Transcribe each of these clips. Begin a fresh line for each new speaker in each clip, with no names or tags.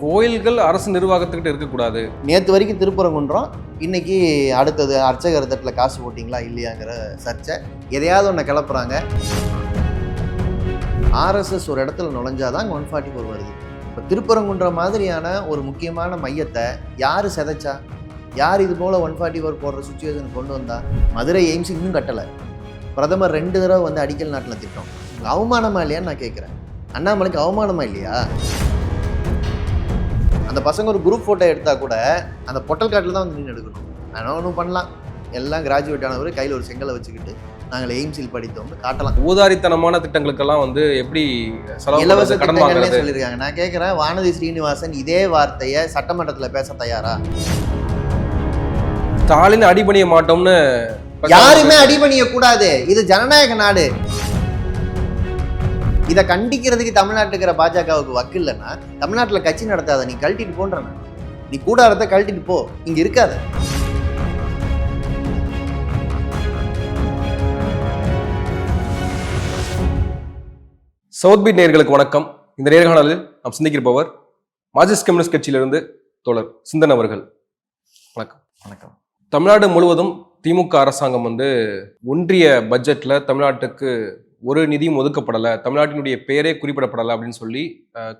கோயில்கள் அரசு நிர்வாகத்துக்கிட்ட இருக்கக்கூடாது.
நேற்று வரைக்கும் திருப்பரங்குன்றம் இன்னைக்கு அடுத்தது அர்ச்சகர் தட்டில் காசு போட்டிங்களா இல்லையாங்கிற சர்ச்சை. எதையாவது ஒன்று கிளப்புறாங்க. ஆர்எஸ்எஸ் ஒரு இடத்துல நுழைஞ்சாதான் ஒன் ஃபார்ட்டி ஃபோர் வருது. இப்போ திருப்பரங்குன்றம் மாதிரியான ஒரு முக்கியமான மையத்தை யார் சிதைச்சா? யார் இது போல் ஒன் ஃபார்ட்டி ஃபோர் போடுற சுச்சுவேஷன் கொண்டு வந்தா? மதுரை எய்ம்ஸ் இன்னும் கட்டலை. பிரதமர் ரெண்டு தடவை வந்து அடிக்கல் நாட்டில் திட்டம். அவமானமா இல்லையான்னு நான் கேட்குறேன் அண்ணாமலைக்கு அவமானமா இல்லையா? அந்த பசங்க ஒரு குரூப் ஃபோட்டோ எடுத்தா கூட அந்த பொட்டல் காட்டில் தான் வந்து நின்று எடுக்கணும். ஆனால் ஒன்றும் பண்ணலாம். எல்லாம் கிராஜுவேட் ஆனவர் கையில் ஒரு செங்கலை வச்சுக்கிட்டு நாங்கள் எய்ம்ஸில் படித்தோம் காட்டலாம்.
ஊதாரித்தனமான திட்டங்களுக்கெல்லாம் வந்து எப்படி
இலவச
கடன்
சொல்லியிருக்காங்க. நான் கேட்குறேன் வானதி ஸ்ரீனிவாசன் இதே வார்த்தையை சட்டமன்றத்தில் பேச தயாரா?
ஸ்டாலின் அடிபணிய மாட்டோம்னு
யாருமே அடிபணிய கூடாது. இது ஜனநாயக நாடு. இதை கண்டிக்கிறதுக்கு தமிழ்நாட்டுல இருக்கிற பாஜகவுக்கு வக்கு இல்லைன்னா தமிழ்நாட்டில் கட்சி நடத்தாத நீ கழட்டிட்டு போன்றன நீ கூடாரத்தை கழட்டிட்டு போ. இங்க இருக்காத.
சவுத் பீட் நேர்களுக்கு வணக்கம். இந்த நேர்காணலில் நாம் சிந்திக்கிருப்பவர் மார்க்சிஸ்ட் கம்யூனிஸ்ட் கட்சியிலிருந்து தோழர் சிந்தன் அவர்கள். வணக்கம்.
வணக்கம்.
தமிழ்நாடு முழுவதும் திமுக அரசாங்கம் வந்து ஒன்றிய பட்ஜெட்ல தமிழ்நாட்டுக்கு ஒரு நிதியும் ஒதுக்கப்படலை தமிழ்நாட்டினுடைய பெயரே குறிப்பிடப்படலை அப்படின்னு சொல்லி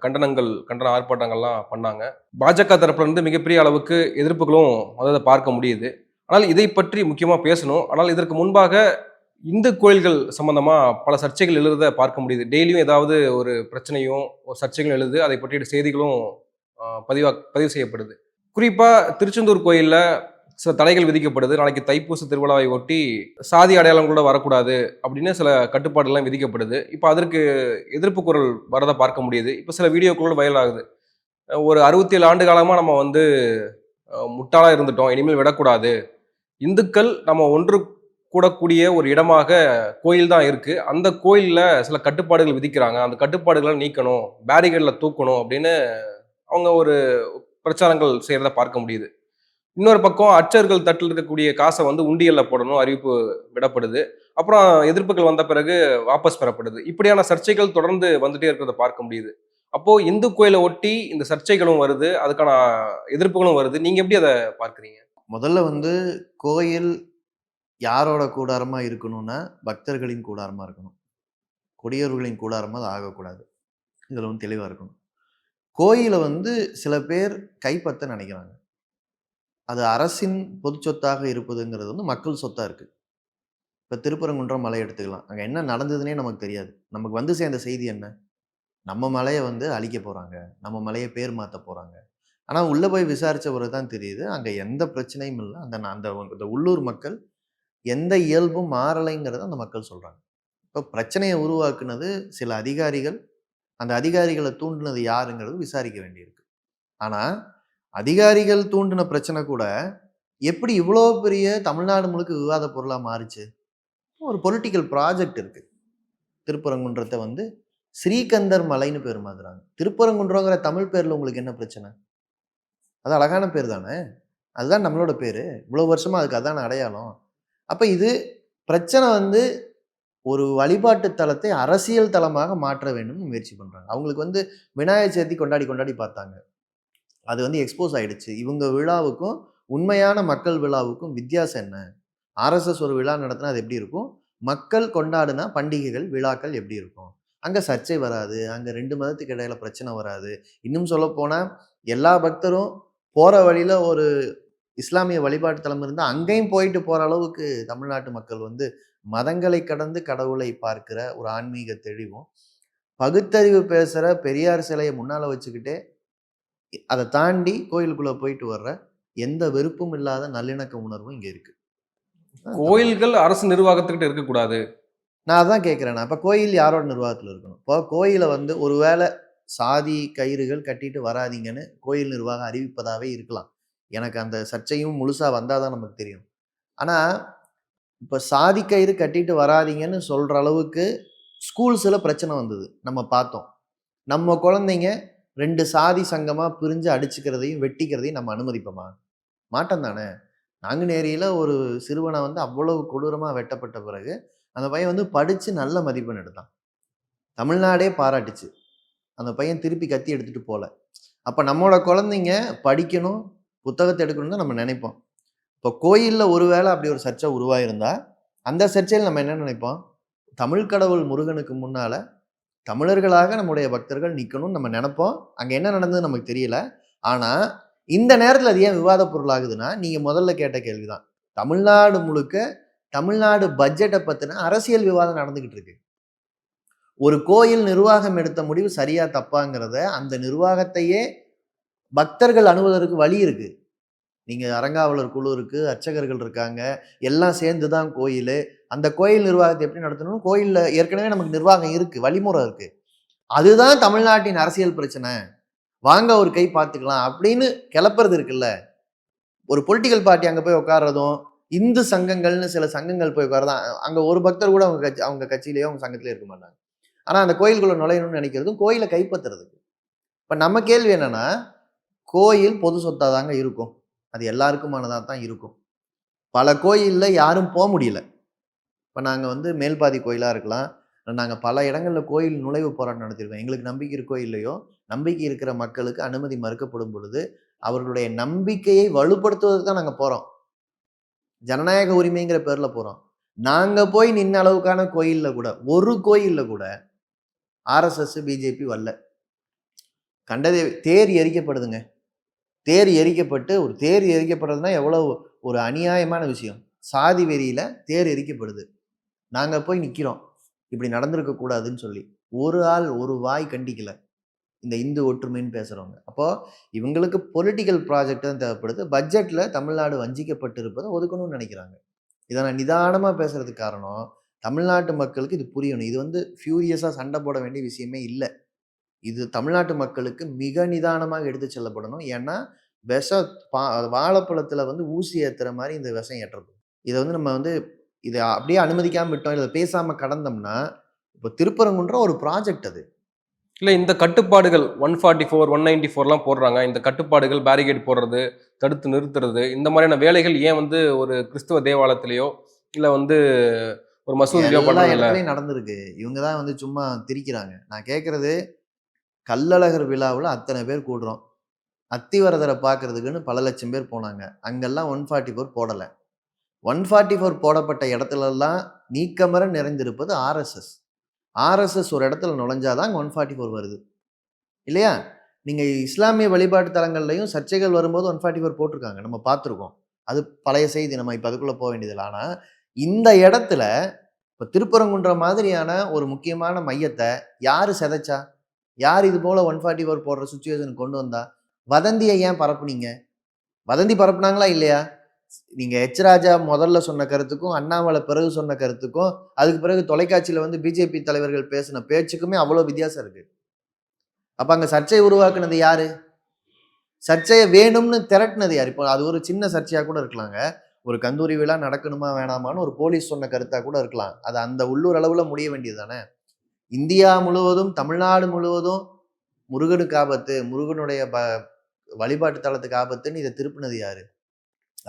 கண்டனங்கள் கண்டன ஆர்ப்பாட்டங்கள்லாம் பண்ணாங்க. பாஜக தரப்புலேருந்து மிகப்பெரிய அளவுக்கு எதிர்ப்புகளும் அதை பார்க்க முடியுது. ஆனால் இதை பற்றி முக்கியமாக பேசணும். ஆனால் இதற்கு முன்பாக இந்து கோயில்கள் சம்பந்தமாக பல சர்ச்சைகள் எழுத பார்க்க முடியுது. டெய்லியும் ஏதாவது ஒரு பிரச்சனையும் ஒரு சர்ச்சைகளும் எழுது அதை பற்றிய செய்திகளும் பதிவாக பதிவா பதிவு செய்யப்படுது. குறிப்பாக திருச்செந்தூர் கோயிலில் சில தடைகள் விதிக்கப்படுது. நாளைக்கு தைப்பூச திருவிழாவை ஒட்டி சாதி அடையாளம் கூட வரக்கூடாது அப்படின்னு சில கட்டுப்பாடுகள்லாம் விதிக்கப்படுது. இப்போ அதற்கு எதிர்ப்பு குரல் வரதை பார்க்க முடியுது. இப்போ சில வீடியோக்களோட வைரல் ஆகுது. ஒரு அறுபத்தி ஏழு ஆண்டு காலமாக நம்ம வந்து முட்டாளாக இருந்துட்டோம். இனிமேல் விடக்கூடாது. இந்துக்கள் நம்ம ஒன்று கூடக்கூடிய ஒரு இடமாக கோயில் தான் இருக்குது அந்த கோயிலில் சில கட்டுப்பாடுகள் விதிக்கிறாங்க. அந்த கட்டுப்பாடுகளை நீக்கணும். பேரிகேடில் தூக்கணும் அப்படின்னு அவங்க ஒரு பிரச்சாரங்கள் செய்கிறத பார்க்க முடியுது. இன்னொரு பக்கம் அச்சர்கள் தட்டில் இருக்கக்கூடிய காசை வந்து உண்டியலில் போடணும் அறிவிப்பு விடப்படுது. அப்புறம் எதிர்ப்புகள் வந்த பிறகு வாபஸ் பெறப்படுது. இப்படியான சர்ச்சைகள் தொடர்ந்து வந்துட்டே இருக்கிறத பார்க்க முடியுது. அப்போ இந்து கோயிலை ஒட்டி இந்த சர்ச்சைகளும் வருது அதுக்கான எதிர்ப்புகளும் வருது. நீங்க எப்படி அதை பார்க்குறீங்க?
முதல்ல வந்து கோயில் யாரோட கூடாரமா இருக்கணும்னா பக்தர்களின் கூடாரமா இருக்கணும். கொடியவர்களின் கூடாரமா அது ஆகக்கூடாது. இதில் வந்து தெளிவாக இருக்கணும். கோயிலை வந்து சில பேர் கைப்பற்ற நினைக்கிறாங்க. அது அரசின் பொது சொத்தாக இருப்பதுங்கிறது வந்து மக்கள் சொத்தாக இருக்குது இப்போ திருப்பரங்குன்றம் மலை எடுத்துக்கலாம். அங்கே என்ன நடந்ததுன்னே நமக்கு தெரியாது. நமக்கு வந்து சேர்ந்த செய்தி என்ன? நம்ம மலையை வந்து அழிக்க போகிறாங்க நம்ம மலையை பேர் மாற்ற போகிறாங்க ஆனால் உள்ளே போய் விசாரித்த பிறகு தான் தெரியுது. அங்கே எந்த பிரச்சனையும் இல்லை. அந்த அந்த அந்த உள்ளூர் மக்கள் எந்த இயல்பும் மாறலைங்கிறத அந்த மக்கள் சொல்கிறாங்க இப்போ பிரச்சனையை உருவாக்குனது சில அதிகாரிகள். அந்த அதிகாரிகளை தூண்டினது யாருங்கிறது விசாரிக்க வேண்டியிருக்கு. ஆனால் அதிகாரிகள் தூண்டின பிரச்சனை கூட எப்படி இவ்வளோ பெரிய தமிழ்நாடு முழுக்க விவாத பொருளாக மாறுச்சு? ஒரு பொலிட்டிக்கல் ப்ராஜெக்ட் இருக்குது திருப்பரங்குன்றத்தை வந்து ஸ்ரீகந்தர் மலைன்னு பேர் மாத்துறாங்க. திருப்பரங்குன்றங்கிற தமிழ் பேரில் உங்களுக்கு என்ன பிரச்சனை? அது அழகான பேர் தானே? அதுதான் நம்மளோட பேர். இவ்வளோ வருஷமாக அதுக்கு அதான அடையாளம். அப்போ இது பிரச்சனை வந்து ஒரு வழிபாட்டு தலத்தை அரசியல் தலமாக மாற்ற வேண்டும்னு முயற்சி பண்ணுறாங்க அவங்களுக்கு வந்து விநாயகர் சதுர்த்தி கொண்டாடி கொண்டாடி பார்த்தாங்க. அது வந்து எக்ஸ்போஸ் ஆகிடுச்சு இவங்க விழாவுக்கும் உண்மையான மக்கள் விழாவுக்கும் வித்தியாசம் என்ன? ஆர்எஸ்எஸ் ஒரு விழா நடத்தினா அது எப்படி இருக்கும்? மக்கள் கொண்டாடினா பண்டிகைகள் விழாக்கள் எப்படி இருக்கும்? அங்கே சர்ச்சை வராது. அங்கே ரெண்டு மதத்துக்கு இடையில பிரச்சனை வராது. இன்னும் சொல்லப்போனால் எல்லா பக்தரும் போகிற வழியில் ஒரு இஸ்லாமிய வழிபாட்டு தலம் இருந்தால் அங்கேயும் போயிட்டு போகிற அளவுக்கு தமிழ்நாட்டு மக்கள் வந்து மதங்களை கடந்து கடவுளை பார்க்கிற ஒரு ஆன்மீக தெளிவும் பகுத்தறிவு பேசுகிற பெரியார் சிலையை முன்னால் வச்சுக்கிட்டே அதை தாண்டி கோயிலுக்குள்ளே போயிட்டு வர்ற எந்த வெறுப்பும் இல்லாத நல்லிணக்க உணர்வும் இங்கே இருக்கு.
கோயில்கள் அரசு நிர்வாகத்துக்கிட்ட இருக்கக்கூடாது.
நான் அதான் கேட்குறேன் அப்போ கோயில் யாரோட நிர்வாகத்தில் இருக்கணும்? இப்போ கோயிலை வந்து ஒருவேளை சாதி கயிறுகள் கட்டிட்டு வராதீங்கன்னு கோயில் நிர்வாகம் அறிவிப்பதாகவே இருக்கலாம். எனக்கு அந்த சர்ச்சையும் முழுசாக வந்தால் தான் நமக்கு தெரியும். ஆனால் இப்போ சாதி கயிறு கட்டிட்டு வராதீங்கன்னு சொல்கிற அளவுக்கு ஸ்கூல்ஸில் பிரச்சனை வந்தது. நம்ம பார்த்தோம். நம்ம குழந்தைங்க ரெண்டு சாதி சங்கமாக பிரிஞ்சு அடிச்சுக்கிறதையும் வெட்டிக்கிறதையும் நம்ம அனுமதிப்போமா? மாட்டோம் தானே. நாங்குநேரியில் ஒரு சிறுவனை வந்து அவ்வளவு கொடூரமாக வெட்டப்பட்ட பிறகு அந்த பையன் வந்து படித்து நல்ல மதிப்பெண் எடுத்தான். தமிழ்நாடே பாராட்டுச்சு. அந்த பையன் திருப்பி கத்தி எடுத்துகிட்டு போகல அப்போ நம்மளோட குழந்தைங்க படிக்கணும் புத்தகத்தை எடுக்கணும்னு தான் நம்ம நினைப்போம். இப்போ கோயிலில் ஒருவேளை அப்படி ஒரு சர்ச்சை உருவாயிருந்தா அந்த சர்ச்சையில் நம்ம என்ன நினைப்போம்? தமிழ் கடவுள் முருகனுக்கு முன்னால் தமிழர்களாக நம்முடைய பக்தர்கள் நிற்கணும்னு நம்ம நினைப்போம். அங்கே என்ன நடந்தது நமக்கு தெரியல. ஆனால் இந்த நேரத்தில் அது ஏன் விவாத பொருளாகுதுன்னா நீங்கள் முதல்ல கேட்ட கேள்விதான். தமிழ்நாடு முழுக்க தமிழ்நாடு பட்ஜெட்டை பற்றின அரசியல் விவாதம் நடந்துக்கிட்டு இருக்கு. ஒரு கோயில் நிர்வாகம் எடுத்த முடிவு சரியா தப்பாங்கிறத அந்த நிர்வாகத்தையே பக்தர்கள் அணுவதற்கு வழி இருக்குது நீங்கள் அரங்காவலர் குழு இருக்குது அர்ச்சகர்கள் இருக்காங்க எல்லாம் சேர்ந்து தான் கோயில். அந்த கோயில் நிர்வாகத்தை எப்படி நடத்தணும் கோயிலில் ஏற்கனவே நமக்கு நிர்வாகம் இருக்குது வழிமுறை இருக்குது அதுதான் தமிழ்நாட்டின் அரசியல் பிரச்சனை. வாங்க ஒரு கை பார்த்துக்கலாம் அப்படின்னு கிளப்புறது இருக்குல்ல. ஒரு பொலிட்டிக்கல் பார்ட்டி அங்கே போய் உட்காரதும் இந்து சங்கங்கள்னு சில சங்கங்கள் போய் உட்காரதான் அங்கே ஒரு பக்தர் கூட அவங்க கட்சி அவங்க கட்சியிலேயோ அவங்க சங்கத்திலே இருக்க மாட்டாங்க. ஆனால் அந்த கோயில்குள்ளே நுழையணும்னு நினைக்கிறதும் கோயிலை கைப்பற்றுறதுக்கு. இப்போ நம்ம கேள்வி என்னென்னா கோயில் பொது சொத்தாக தாங்க இருக்கும். அது எல்லாருக்குமானதாக தான் இருக்கும். பல கோயிலில் யாரும் போக முடியல. இப்போ நாங்கள் வந்து மேல்பாதி கோயிலாக இருக்கலாம். நாங்கள் பல இடங்களில் கோயில் நுழைவு போராட்டம் நடத்தியிருக்கோம். எங்களுக்கு நம்பிக்கை இருக்கோ இல்லையோ நம்பிக்கை இருக்கிற மக்களுக்கு அனுமதி மறுக்கப்படும் பொழுது அவர்களுடைய நம்பிக்கையை வலுப்படுத்துவதற்கு தான் நாங்கள் போகிறோம் ஜனநாயக உரிமைங்கிற பேரில் போகிறோம் நாங்கள் போய் நின்ன அளவுக்கான கோயிலில் கூட ஒரு கோயிலில் கூட ஆர்எஸ்எஸ் பிஜேபி வரல. கண்டதே தேர் எரிக்கப்படுதுங்க. தேர் எரிக்கப்பட்டு ஒரு தேர் எரிக்கப்படுறதுனா எவ்வளோ ஒரு அநியாயமான விஷயம். சாதி வெறியில் தேர் எரிக்கப்படுது. நாங்கள் போய் நிற்கிறோம் இப்படி நடந்திருக்கக்கூடாதுன்னு சொல்லி. ஒரு ஆள் ஒரு வாய் கண்டிக்கல. இந்த இந்து ஒற்றுமைன்னு பேசுகிறவங்க அப்போது இவங்களுக்கு பொலிட்டிக்கல் ப்ராஜெக்ட் தான் தேவைப்படுது. பட்ஜெட்டில் தமிழ்நாடு வஞ்சிக்கப்பட்டு இருப்பதை ஒதுக்கணும்னு நினைக்கிறாங்க. இதை நான் நிதானமாக பேசுகிறதுக்கு காரணம் தமிழ்நாட்டு மக்களுக்கு இது புரியணும். இது வந்து ஃபியூரியஸாக சண்டை போட வேண்டிய விஷயமே இல்லை. இது தமிழ்நாட்டு மக்களுக்கு மிக நிதானமாக எடுத்து செல்லப்படணும். ஏன்னா விஷ பா வாழைப்பழத்துல வந்து ஊசி ஏத்துற மாதிரி இந்த விஷம் ஏற்றப்படும். இதை வந்து நம்ம வந்து இதை அப்படியே அனுமதிக்காம விட்டோம் இதை பேசாம கடந்தோம்னா இப்போ திருப்பரங்குன்றம் ஒரு ப்ராஜெக்ட் அது.
இல்லை இந்த கட்டுப்பாடுகள் one forty four one ninety ஃபோர்லாம் போடுறாங்க. இந்த கட்டுப்பாடுகள் பேரிகேட் போடுறது தடுத்து நிறுத்துறது இந்த மாதிரியான வேலைகள் ஏன் வந்து ஒரு கிறிஸ்துவ தேவாலயத்திலேயோ இல்லை வந்து ஒரு மசூதிலையோ
எல்லா
பண்ணல
நடந்திருக்கு. இவங்க தான் வந்து சும்மா திரிக்கிறாங்க. நான் கேட்கறது கல்லழகர் விழாவில் அத்தனை பேர் கூடுறோம். அத்திவரதரை பார்க்கறதுக்குன்னு பல லட்சம் பேர் போனாங்க. அங்கெல்லாம் ஒன் ஃபார்ட்டி ஃபோர் போடலை. ஒன் ஃபார்ட்டி ஃபோர் போடப்பட்ட இடத்துலலாம் நீக்கமர நிறைந்திருப்பது ஆர்எஸ்எஸ் ஆர்எஸ்எஸ் ஒரு இடத்துல நுழைஞ்சாதான் ஒன் ஃபார்ட்டி ஃபோர் வருது. இல்லையா? நீங்கள் இஸ்லாமிய வழிபாட்டு தலங்கள்லையும் சர்ச்சைகள் வரும்போது ஒன் ஃபார்ட்டி ஃபோர் போட்டிருக்காங்க. நம்ம பார்த்துருக்கோம். அது பழைய செய்தி. நம்ம இப்போ அதுக்குள்ளே போக வேண்டியதில்லை. ஆனால் இந்த இடத்துல இப்போ திருப்பரங்குன்றம் மாதிரியான ஒரு முக்கியமான மையத்தை யார் சிதைச்சா? யார் இது போல் ஒன் ஃபார்ட்டி ஃபோர் போடுற சுச்சுவேஷனுக்கு கொண்டு வந்தா? வதந்தியை ஏன் பரப்புனீங்க? வதந்தி பரப்புனாங்களா இல்லையா? நீங்கள் எச் ராஜா முதல்ல சொன்ன கருத்துக்கும் அண்ணாமலை பிறகு சொன்ன கருத்துக்கும் அதுக்கு பிறகு தொலைக்காட்சியில் வந்து பிஜேபி தலைவர்கள் பேசின பேச்சுக்குமே அவ்வளோ வித்தியாசம் இருக்குது அப்போ அங்கே சர்ச்சை உருவாக்குனது யார்? சர்ச்சையை வேணும்னு திரட்டினது யார்? இப்போ அது ஒரு சின்ன சர்ச்சையாக கூட இருக்கலாங்க. ஒரு கந்தூரி விழா நடக்கணுமா வேணாமான்னு ஒரு போலீஸ் சொன்ன கருத்தாக கூட இருக்கலாம். அது அந்த உள்ளூர் அளவில் முடிய வேண்டியது தானே? இந்தியா முழுவதும் தமிழ்நாடு முழுவதும் முருகனுக்கு ஆபத்து முருகனுடைய ப வழிபாட்டு தலத்துக்கு ஆபத்துன்னு இதை திருப்பினது யாரு?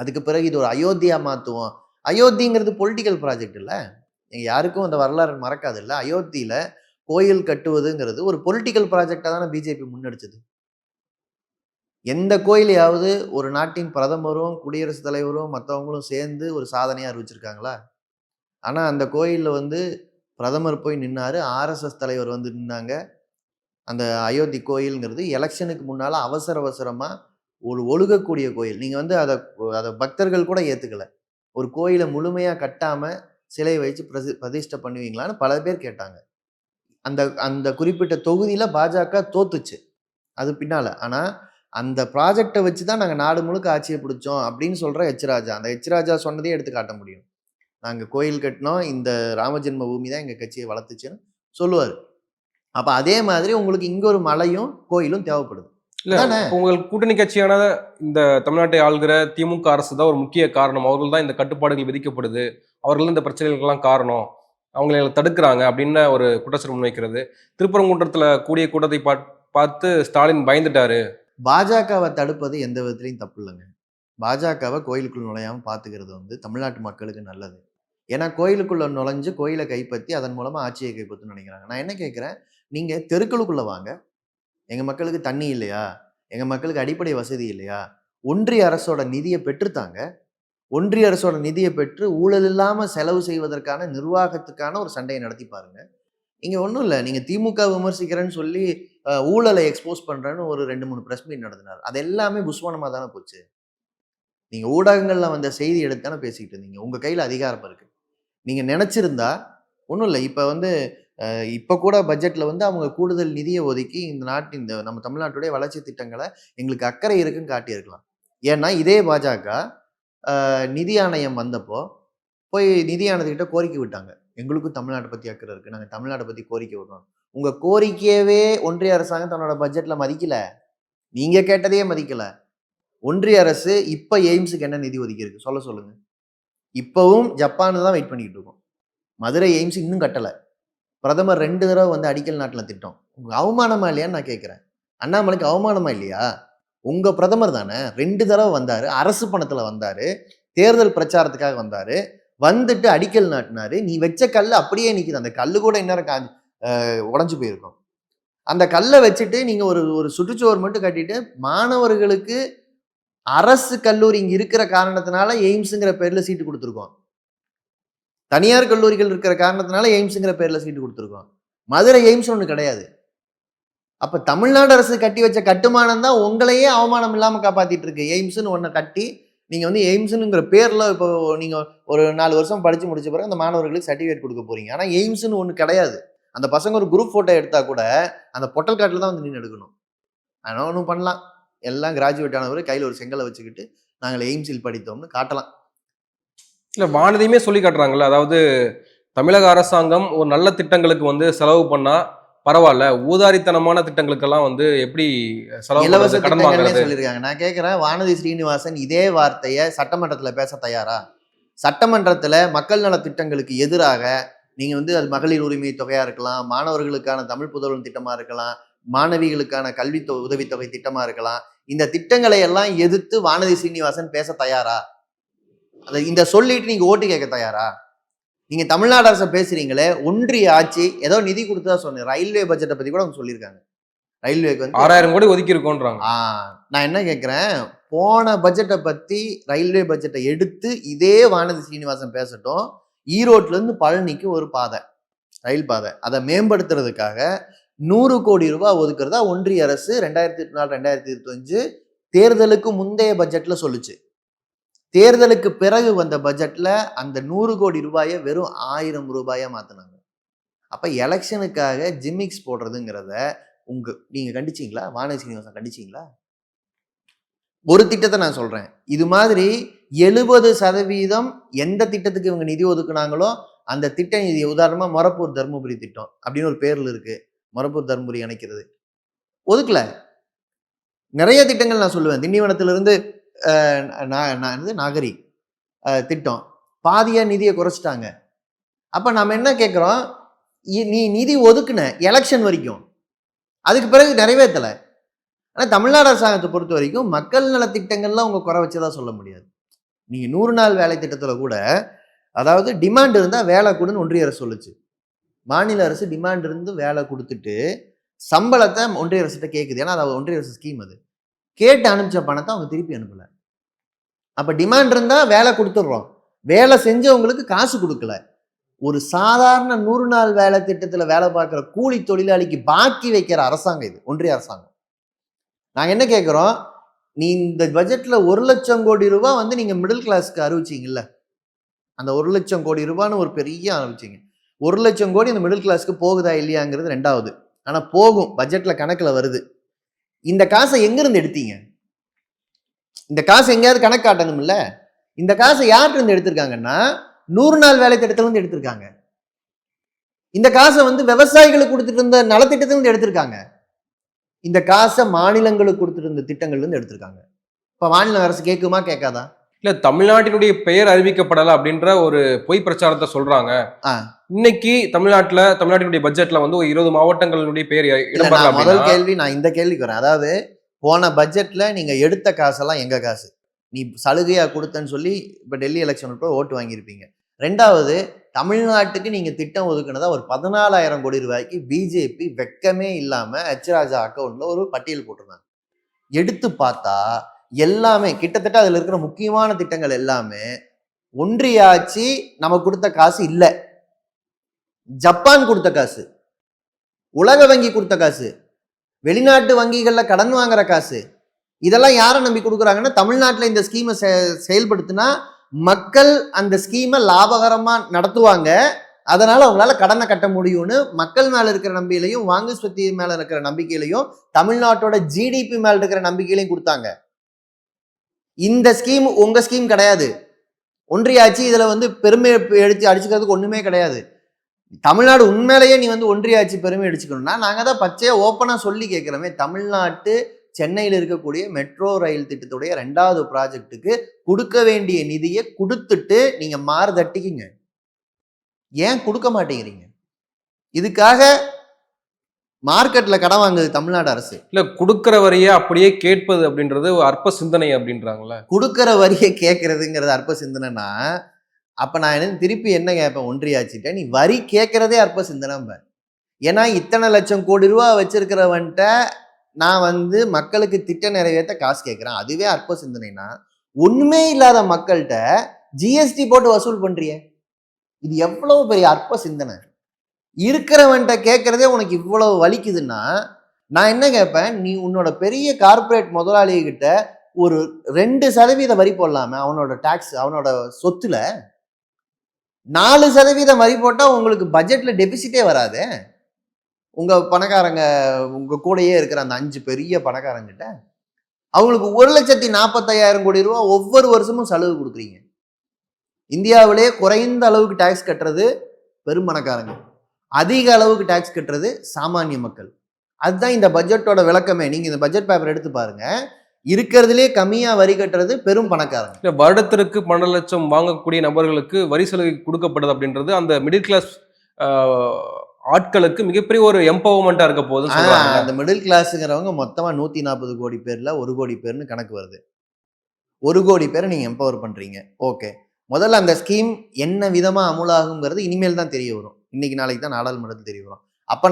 அதுக்கு பிறகு இது ஒரு அயோத்தியா மாற்றுவோம் அயோத்திங்கிறது பொலிட்டிக்கல் ப்ராஜெக்ட் இல்லை. நீங்க யாருக்கும் அந்த வரலாறு மறக்காது இல்லை. அயோத்தியில் கோயில் கட்டுவதுங்கிறது ஒரு பொலிட்டிக்கல் ப்ராஜெக்டாக தானே பிஜேபி முன்னெடுச்சது எந்த கோயிலையாவது ஒரு நாட்டின் பிரதமரும் குடியரசுத் தலைவரும் மற்றவங்களும் சேர்ந்து ஒரு சாதனையாக அறிவிச்சிருக்காங்களா? ஆனால் அந்த கோயிலில் வந்து பிரதமர் போய் நின்னாரு ஆர்எஸ்எஸ் தலைவர் வந்து நின்னாங்க. அந்த அயோத்தி கோயில்ங்கிறது எலெக்ஷனுக்கு முன்னால அவசர அவசரமாக ஒரு ஒழுகக்கூடிய கோயில். நீங்கள் வந்து அதை அதை பக்தர்கள் கூட ஏற்றுக்கலை ஒரு கோயிலை முழுமையாக கட்டாமல் சிலை வச்சு பிரதி பிரதிஷ்டை பண்ணுவீங்களான்னு பல பேர் கேட்டாங்க. அந்த அந்த குறிப்பிட்ட தொகுதியில் பாஜக தோத்துச்சு. அது பின்னால். ஆனால் அந்த ப்ராஜெக்டை வச்சு தான் நாங்கள் நாடு முழுக்க ஆட்சியை பிடிச்சோம் அப்படின்னு சொல்கிற எச்ராஜா அந்த எச் ராஜா சொன்னதையே எடுத்து காட்ட முடியும். நாங்கள் கோயில் கட்டினோம். இந்த ராமஜென்ம பூமி தான் எங்கள் கட்சியை வளர்த்துச்சுன்னு சொல்லுவார். அப்போ அதே மாதிரி உங்களுக்கு இங்கே ஒரு மலையும் கோயிலும் தேவைப்படுது.
இல்ல உங்கள் கூட்டணி கட்சியான இந்த தமிழ்நாட்டை ஆள்கிற திமுக அரசு தான் ஒரு முக்கிய காரணம். அவர்கள் தான் இந்த கட்டுப்பாடுகள் விதிக்கப்படுது. அவர்கள் இந்த பிரச்சனைகளுக்கெல்லாம் காரணம். அவங்களை தடுக்கிறாங்க அப்படின்னு ஒரு குற்றச்சாட்டு முன்வைக்கிறது. திருப்பரங்குன்றத்துல கூடிய கூட்டத்தை பாத்- பார்த்து ஸ்டாலின் பயந்துட்டாரு.
பாஜகவை தடுப்பது எந்த விதத்துலையும் தப்பு இல்லைங்க பாஜகவை கோயிலுக்குள் நுழையாம பார்த்துக்கிறது வந்து தமிழ்நாட்டு மக்களுக்கு நல்லது. ஏன்னா கோயிலுக்குள்ளே நுழைஞ்சு கோயிலை கைப்பற்றி அதன் மூலமாக ஆட்சியை கைப்பற்றணும்னு நினைக்கிறாங்க. நான் என்ன கேட்குறேன்? நீங்கள் தெருக்களுக்குள்ளே வாங்க. எங்கள் மக்களுக்கு தண்ணி இல்லையா? எங்கள் மக்களுக்கு அடிப்படை வசதி இல்லையா? ஒன்றிய அரசோட நிதியை பெற்றுத்தாங்க. ஒன்றிய அரசோட நிதியை பெற்று ஊழல் இல்லாமல் செலவு செய்வதற்கான நிர்வாகத்துக்கான ஒரு சண்டையை நடத்தி பாருங்க. இங்கே ஒன்றும் இல்லை. நீங்கள் திமுக விமர்சிக்கிறேன்னு சொல்லி ஊழலை எக்ஸ்போஸ் பண்ணுறேன்னு ஒரு ரெண்டு மூணு ப்ரெஸ் மீட் நடத்தினார். அது எல்லாமே புஸ்வானமா தானே போச்சு? நீங்கள் ஊடகங்களில் வந்த செய்தி எடுத்து தானே பேசிக்கிட்டு இருந்தீங்க. உங்கள் கையில் அதிகாரம் இருக்கு. நீங்கள் நினச்சிருந்தா ஒன்றும் இல்லை. இப்போ வந்து இப்போ கூட பட்ஜெட்டில் வந்து அவங்க கூடுதல் நிதியை ஒதுக்கி இந்த நாட்டு இந்த நம்ம தமிழ்நாட்டுடைய வளர்ச்சி திட்டங்களை எங்களுக்கு அக்கறை இருக்குன்னு காட்டியிருக்கலாம். ஏன்னா இதே பாஜக நிதி ஆணையம் வந்தப்போ போய் நிதி ஆணையத்துக்கிட்ட கோரிக்கை விட்டாங்க. எங்களுக்கும் தமிழ்நாட்டை பற்றி அக்கறை இருக்குது நாங்கள் தமிழ்நாட்டை பற்றி கோரிக்கை விடுறோம். உங்கள் கோரிக்கையவே ஒன்றிய அரசாங்கம் தன்னோட பட்ஜெட்டில் மதிக்கலை. நீங்கள் கேட்டதையே மதிக்கலை. ஒன்றிய அரசு இப்போ எய்ம்ஸுக்கு என்ன நிதி ஒதுக்கியிருக்கு? சொல்ல சொல்லுங்கள் இப்போவும் ஜப்பானு தான் வெயிட் பண்ணிக்கிட்டு இருக்கோம். மதுரை எய்ம்ஸ் இன்னும் கட்டலை. பிரதமர் ரெண்டு தடவை வந்து அடிக்கல் நாட்டில் திட்டம். உங்களுக்கு அவமானமா இல்லையான்னு நான் கேட்குறேன் அண்ணாமலைக்கு அவமானமா இல்லையா? உங்கள் பிரதமர் தானே ரெண்டு தடவை வந்தார் அரசு பணத்தில் வந்தார் தேர்தல் பிரச்சாரத்துக்காக வந்தார் வந்துட்டு அடிக்கல் நாட்டினார். நீ வச்ச கல் அப்படியே நிற்கிது அந்த கல் கூட இன்னும் கா உடஞ்சி போயிருக்கும். அந்த கல்லை வச்சுட்டு நீங்கள் ஒரு ஒரு சுற்றுச்சுவர் மட்டும் கட்டிட்டு மாணவர்களுக்கு அரசு கல்லூரி இங்கே இருக்கிற காரணத்தினால எய்ம்ஸுங்கிற பேரில் சீட்டு கொடுத்துருக்கோம். தனியார் கல்லூரிகள் இருக்கிற காரணத்தினால எய்ம்ஸுங்கிற பேரில் சீட்டு கொடுத்துருக்கோம். மதுரை எய்ம்ஸ் ஒன்று கிடையாது. அப்போ தமிழ்நாடு அரசு கட்டி வச்ச கட்டுமானம் தான் உங்களையே அவமானம் இல்லாமல் காப்பாற்றிட்டு இருக்கு எய்ம்ஸ்னு ஒன்றை கட்டி நீங்கள் வந்து எய்ம்ஸுங்கிற பேரில் இப்போ நீங்கள் ஒரு நாலு வருஷம் படித்து முடிச்ச பிறகு அந்த மாணவர்களுக்கு சர்டிஃபிகேட் கொடுக்க போகிறீங்க ஆனால் எய்ம்ஸ்னு ஒன்று கிடையாது. அந்த பசங்க ஒரு குரூப் ஃபோட்டோ எடுத்தால் கூட அந்த பொட்டல் காட்டில் தான் வந்து நின்று எடுக்கணும். ஆனால் ஒன்றும் பண்ணலாம். எல்லாம் கிராஜுவேட் ஆனவர் கையில் ஒரு செங்கலை வச்சுக்கிட்டு நாங்கள் எய்ம்ஸில் படித்தோம்னு காட்டலாம்.
இல்ல வானதியுமே சொல்லி காட்டுறாங்கல்ல அதாவது தமிழக அரசாங்கம் ஒரு நல்ல திட்டங்களுக்கு வந்து செலவு பண்ணா பரவாயில்ல ஊதாரித்தனமான திட்டங்களுக்கெல்லாம் வந்து எப்படி செலவு
இலவச
கடன் வாங்குறது?
சொல்லியிருக்காங்க. நான் கேட்குறேன் வானதி ஸ்ரீனிவாசன் இதே வார்த்தையை சட்டமன்றத்துல பேச தயாரா? சட்டமன்றத்துல மக்கள் நல திட்டங்களுக்கு எதிராக நீங்க வந்து அது மகளிர் உரிமை தொகையா இருக்கலாம் மாணவர்களுக்கான தமிழ் புதல்வன் திட்டமா இருக்கலாம் மாணவிகளுக்கான கல்வி உதவித்தொகை திட்டமா இருக்கலாம். இந்த திட்டங்களை எல்லாம் எதிர்த்து வானதி ஸ்ரீனிவாசன் பேச தயாரா? அதை இந்த சொல்லிட்டு நீங்க ஓட்டு கேட்க தயாரா? நீங்க தமிழ்நாடு அரசை பேசுறீங்களே ஒன்றிய ஆட்சி ஏதோ நிதி கொடுத்ததா சொன்னேன் ரயில்வே பட்ஜெட்டை பத்தி கூட அவங்க சொல்லியிருக்காங்க. ரயில்வேக்கு வந்து
ஆறாயிரம் கோடி ஒதுக்கி இருக்கோன்றாங்க
நான் என்ன கேட்குறேன்? போன பட்ஜெட்டை பத்தி ரயில்வே பட்ஜெட்டை எடுத்து இதே வானதி சீனிவாசன் பேசட்டும். ஈரோட்ல இருந்து பழனிக்கு ஒரு பாதை ரயில் பாதை. அதை மேம்படுத்துறதுக்காக நூறு கோடி ரூபாய் ஒதுக்குறதா ஒன்றிய அரசு ரெண்டாயிரத்தி இருபத்தி நாலு ரெண்டாயிரத்தி இருபத்தஞ்சு தேர்தலுக்கு முந்தைய பட்ஜெட்ல சொல்லுச்சு. தேர்தலுக்கு பிறகு வந்த பட்ஜெட்ல அந்த நூறு கோடி ரூபாயை வெறும் ஆயிரம் ரூபாயா மாத்தினாங்க. அப்ப எலெக்ஷனுக்காக ஜிம்மிக்ஸ் போடுறதுங்கிறத உங்க நீங்க கண்டிச்சிங்களா? வானதி சீனிவாசன் கண்டிச்சீங்களா? ஒரு திட்டத்தை நான் சொல்றேன். இது மாதிரி எழுபது சதவீதம் எந்த திட்டத்துக்கு இவங்க நிதி ஒதுக்குனாங்களோ அந்த திட்ட நிதி உதாரணமா மொரப்பூர் தருமபுரி திட்டம் அப்படின்னு ஒரு பேர்ல இருக்கு. மரபு தர்மபுரி இணைக்கிறது ஒதுக்கல. நிறைய திட்டங்கள் நான் சொல்லுவேன். திண்டிவனத்திலிருந்து அஹ், நாகரி திட்டம். பாதியாக நிதியை குறைச்சிட்டாங்க. அப்போ நம்ம என்ன கேட்குறோம்? நீ நிதி ஒதுக்குன எலெக்ஷன் வரைக்கும். அதுக்கு பிறகு நிறைவேற்றலை ஆனால் தமிழ்நாடு அரசாங்கத்தை பொறுத்த வரைக்கும் மக்கள் நல திட்டங்கள்லாம் அவங்க குறை வச்சதா சொல்ல முடியாது. நீங்கள் நூறு நாள் வேலை திட்டத்தில் கூட அதாவது டிமாண்ட் இருந்தால் வேலை கூடன்னு ஒன்றிய அரசு சொல்லுச்சு. மாநில அரசு டிமாண்ட் இருந்து வேலை கொடுத்துட்டு சம்பளத்தை ஒன்றிய அரசுகிட்ட கேட்குது ஏன்னா அது ஒன்றிய அரசு ஸ்கீம் அது. கேட்டு அனுப்பிச்ச பணத்தை அவங்க திருப்பி அனுப்பல. அப்போ டிமாண்ட் இருந்தால் வேலை கொடுத்துட்றோம். வேலை செஞ்சவங்களுக்கு காசு கொடுக்கல. ஒரு சாதாரண நூறு நாள் வேலை திட்டத்தில் வேலை பார்க்குற கூலி தொழிலாளிக்கு பாக்கி வைக்கிற அரசாங்கம் இது ஒன்றிய அரசாங்கம். நாங்கள் என்ன கேட்குறோம் நீ இந்த பட்ஜெட்டில் ஒரு லட்சம் கோடி ரூபா வந்து நீங்கள் மிடில் கிளாஸ்க்கு அறிவிச்சிங்கல்ல. அந்த ஒரு லட்சம் கோடி ரூபான்னு ஒரு பெரிய அறிவிச்சிங்க. ஒரு லட்சம் கோடி இந்த மிடில் கிளாஸ்க்கு போகுதா இல்லையாங்கிறது ரெண்டாவது. ஆனால் போகும் பட்ஜெட்டில் கணக்கில் வருது. இந்த காசை எங்கேருந்து எடுத்தீங்க? இந்த காசு எங்கேயாவது கணக்கு காட்டணும்ல? இந்த காசை யார்கிட்ட எடுத்திருக்காங்கன்னா நூறு நாள் வேலை திட்டத்திலேருந்து எடுத்திருக்காங்க. இந்த காசை வந்து விவசாயிகளுக்கு கொடுத்துட்டு இருந்த நலத்திட்டத்திலேருந்து எடுத்திருக்காங்க. இந்த காசை மாநிலங்களுக்கு கொடுத்துட்டு இருந்த திட்டங்கள்லேருந்து எடுத்திருக்காங்க. இப்போ மாநில அரசு கேட்குமா கேட்காதா?
இல்ல தமிழ்நாட்டினுடைய பெயர் அறிவிக்கப்படல அப்படின்ற ஒரு பொய் பிரச்சாரத்தை சொல்றாங்க. இன்னைக்கு தமிழ்நாட்டுல தமிழ்நாட்டினுடைய பட்ஜெட்ல வந்து ஒரு இருபது மாவட்டங்களுடைய பெயர்
இல்ல
இடம்பெறல
நான் முதல் கேள்வி நான் இந்த கேள்விக்கு வரேன். அதாவது போன பட்ஜெட்ல நீங்க எடுத்த காசெல்லாம் எங்க காசு? நீ சலுகையா கொடுத்தேன்னு சொல்லி இப்ப டெல்லி எலெக்ஷன் கூட ஓட்டு வாங்கியிருப்பீங்க. ரெண்டாவது தமிழ்நாட்டுக்கு நீங்க திட்டம் ஒதுக்குனதா ஒரு பதினாலாயிரம் கோடி ரூபாய்க்கு பிஜேபி வெக்கமே இல்லாம ஹெச் ராஜா அக்கௌண்ட்ல ஒரு பட்டியல் போட்டிருந்தாங்க. எடுத்து பார்த்தா எல்லாமே கிட்டத்தட்ட அதில் இருக்கிற முக்கியமான திட்டங்கள் எல்லாமே ஒன்றிய ஆட்சி நமக்கு கொடுத்த காசு இல்லை. ஜப்பான் கொடுத்த காசு. உலக வங்கி கொடுத்த காசு. வெளிநாட்டு வங்கிகளில் கடன் வாங்குற காசு. இதெல்லாம் யாரை நம்பி கொடுக்குறாங்கன்னா தமிழ்நாட்டில் இந்த ஸ்கீமை செ செயல்படுத்தினா மக்கள் அந்த ஸ்கீமை லாபகரமாக நடத்துவாங்க. அதனால் அவங்களால கடனை கட்ட முடியும்னு மக்கள் மேலே இருக்கிற நம்பிக்கையிலையும் வாங்கு சொத்தி மேலே இருக்கிற நம்பிக்கையிலையும் தமிழ்நாட்டோட ஜிடிபி மேலே இருக்கிற நம்பிக்கையிலையும் கொடுத்தாங்க. இந்த ஸ்கீம் உங்கள் ஸ்கீம் கிடையாது. ஒன்றிய ஆட்சி வந்து பெருமை எடுத்து அடிச்சுக்கிறதுக்கு ஒன்றுமே கிடையாது. தமிழ்நாடு உண்மையிலேயே நீ வந்து ஒன்றிய ஆட்சி பெருமை அடிச்சுக்கணும்னா நாங்கள் தான் பச்சையாக ஓப்பனாக சொல்லி கேட்குறோமே தமிழ்நாட்டு சென்னையில் இருக்கக்கூடிய மெட்ரோ ரயில் திட்டத்துடைய ரெண்டாவது ப்ராஜெக்ட்டுக்கு கொடுக்க வேண்டிய நிதியை கொடுத்துட்டு நீங்கள் மாறு தட்டிக்கிங்க ஏன் கொடுக்க மாட்டேங்கிறீங்க? இதுக்காக மார்க்கெட்ல கடன் வாங்குது தமிழ்நாடு அரசு.
இல்ல கொடுக்கிற வரியை அப்படியே கேட்பது அப்படின்றது அற்ப சிந்தனை அப்படின்றாங்களே
கொடுக்கிற வரியை கேட்கறதுங்கிறது அற்ப சிந்தனைனா அப்ப நான் என்ன திருப்பி என்ன கேட்பேன்? ஒன்றிய ஆட்சிட்ட நீ வரி கேட்கறதே அற்ப சிந்தனை ஏன்னா இத்தனை லட்சம் கோடி ரூபா வச்சிருக்கிறவன்ட்ட நான் வந்து மக்களுக்கு திட்டம் நிறைவேற்ற காசு கேட்கிறேன். அதுவே அற்ப சிந்தனைனா ஒண்ணுமே இல்லாத மக்கள்கிட்ட ஜிஎஸ்டி போட்டு வசூல் பண்றிய. இது எவ்வளவு பெரிய அற்ப சிந்தனை. இருக்கிறவன்ட்ட கேட்குறதே உனக்கு இவ்வளவு வலிக்குதுன்னா நான் என்ன கேட்பேன்? நீ உன்னோட பெரிய கார்ப்பரேட் முதலாளிகிட்ட ஒரு ரெண்டு சதவீத வரி போடலாமே அவனோட டேக்ஸ் அவனோட சொத்துல. நாலு சதவீதம் வரி போட்டால் உங்களுக்கு பட்ஜெட்டில் டெபிசிட்டே வராதே. உங்கள் பணக்காரங்க உங்கள் கூடயே இருக்கிற அந்த அஞ்சு பெரிய பணக்காரங்கிட்ட அவங்களுக்கு ஒரு லட்சத்தி நாற்பத்தையாயிரம் கோடி ரூபா ஒவ்வொரு வருஷமும் செலவு கொடுக்குறீங்க. இந்தியாவிலே குறைந்த அளவுக்கு டேக்ஸ் கட்டுறது பெரும் பணக்காரங்க. அதிக அளவுக்கு டாக்ஸ் கட்டுறது சாமானிய மக்கள். அதுதான் இந்த பட்ஜெட்டோட விளக்கமே. நீங்க இந்த பட்ஜெட் பேப்பர் எடுத்து பாருங்க. இருக்கிறதுலே கம்மியா வரி கட்டுறது பெரும் பணக்காரங்க.
இல்ல வருடத்திற்கு பன்னெண்டு லட்சம் வாங்கக்கூடிய நபர்களுக்கு வரி சலுகை கொடுக்கப்படுது அப்படின்றது அந்த மிடில் கிளாஸ் ஆட்களுக்கு மிகப்பெரிய ஒரு எம்பவர்மெண்டா இருக்க சொல்றாங்க.
அந்த மிடில் கிளாஸுங்கிறவங்க மொத்தமா நூத்தி நாற்பது கோடி பேர்ல ஒரு கோடி பேர்னு கணக்கு வருது. ஒரு கோடி பேரை நீங்க எம்பவர் பண்றீங்க. ஓகே முதல்ல அந்த ஸ்கீம் என்ன விதமா அமுலாகுங்கிறது இனிமேல் தான் தெரிய வரும். இன்னைக்கு நாளைக்கு தான் நாடாளுமன்றத்தில் தெரிய வரும்.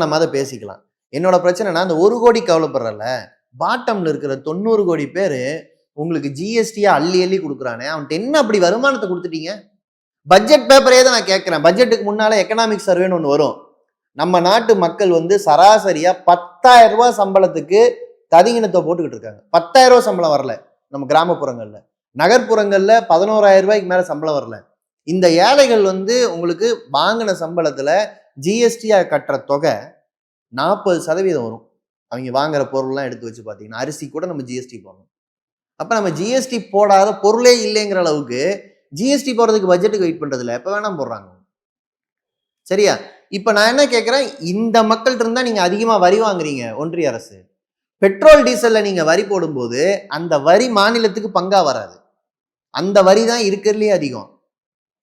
நம்ம அதை பேசிக்கலாம். என்னோட பிரச்சனைனா அந்த ஒரு கோடி கவலைப்படுறல பாட்டம்ல இருக்கிற தொண்ணூறு கோடி பேர் உங்களுக்கு ஜிஎஸ்டியா அள்ளி அள்ளி கொடுக்குறானே. அவன்கிட்ட என்ன அப்படி வருமானத்தை கொடுத்துட்டீங்க? பட்ஜெட் பேப்பரே தான் நான் கேட்குறேன். பட்ஜெட்டுக்கு முன்னால எக்கனாமிக் சர்வேன்னு ஒன்று வரும். நம்ம நாட்டு மக்கள் வந்து சராசரியா பத்தாயிரம் ரூபாய் சம்பளத்துக்கு ததிகினத்தை போட்டுக்கிட்டு இருக்காங்க. பத்தாயிரம் ரூபாய் சம்பளம் வரல நம்ம கிராமப்புறங்கள்ல. நகர்ப்புறங்கள்ல பதினோராயிரம் ரூபாய்க்கு மேல சம்பளம் வரல. இந்த ஏழைகள் வந்து உங்களுக்கு வாங்கின சம்பளத்தில் ஜிஎஸ்டியாக கட்டுற தொகை நாற்பது சதவீதம் வரும். அவங்க வாங்குற பொருள்லாம் எடுத்து வச்சு பார்த்தீங்கன்னா அரிசி கூட நம்ம ஜிஎஸ்டி போடணும். அப்போ நம்ம ஜிஎஸ்டி போடாத பொருளே இல்லைங்கிற அளவுக்கு ஜிஎஸ்டி போடுறதுக்கு பட்ஜெட்டுக்கு வெயிட் பண்ணுறதில்ல எப்போ வேணாம் போடுறாங்க. சரியா? இப்போ நான் என்ன கேட்குறேன் இந்த மக்கள்கிட்ட இருந்தால் நீங்கள் அதிகமாக வரி வாங்குறீங்க ஒன்றிய அரசு. பெட்ரோல் டீசலில் நீங்கள் வரி போடும்போது அந்த வரி மாநிலத்துக்கு பங்காக வராது. அந்த வரி தான் இருக்கிறதுலே அதிகம்.